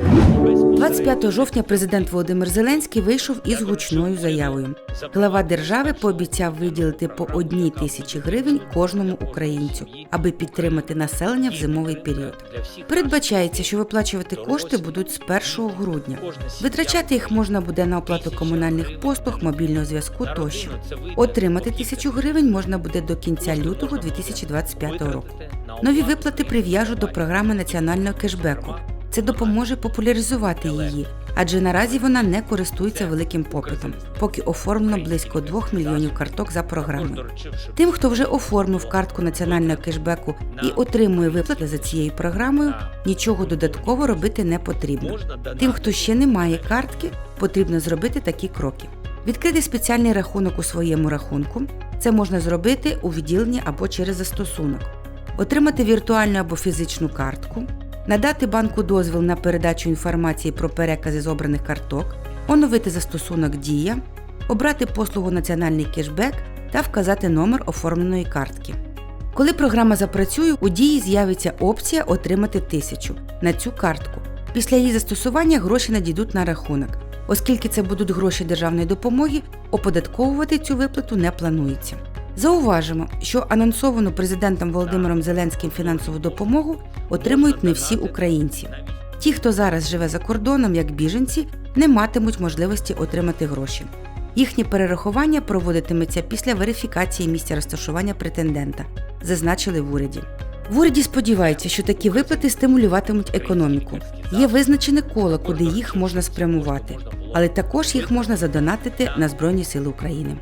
25 жовтня президент Володимир Зеленський вийшов із гучною заявою. Глава держави пообіцяв виділити по одній тисячі гривень кожному українцю, аби підтримати населення в зимовий період. Передбачається, що виплачувати кошти будуть з 1 грудня. Витрачати їх можна буде на оплату комунальних послуг, мобільного зв'язку тощо. Отримати тисячу гривень можна буде до кінця лютого 2025 року. Нові виплати прив'яжуть до програми національного кешбеку. Це допоможе популяризувати її, адже наразі вона не користується великим попитом, поки оформлено близько 2 мільйонів карток за програмою. Тим, хто вже оформив картку національного кешбеку і отримує виплати за цією програмою, нічого додатково робити не потрібно. Тим, хто ще не має картки, потрібно зробити такі кроки: відкрити спеціальний рахунок у своєму рахунку. Це можна зробити у відділенні або через застосунок, отримати віртуальну або фізичну картку, надати банку дозвіл на передачу інформації про перекази з обраних карток, оновити застосунок Дія, обрати послугу Національний кешбек та вказати номер оформленої картки. Коли програма запрацює, у дії з'явиться опція Отримати тисячу на цю картку. Після її застосування гроші надійдуть на рахунок. Оскільки це будуть гроші державної допомоги, оподатковувати цю виплату не планується. Зауважимо, що анонсовану президентом Володимиром Зеленським фінансову допомогу отримують не всі українці. Ті, хто зараз живе за кордоном як біженці, не матимуть можливості отримати гроші. Їхнє перерахування проводитиметься після верифікації місця розташування претендента, зазначили в уряді. В уряді сподіваються, що такі виплати стимулюватимуть економіку. Є визначене коло, куди їх можна спрямувати, але також їх можна задонатити на Збройні Сили України.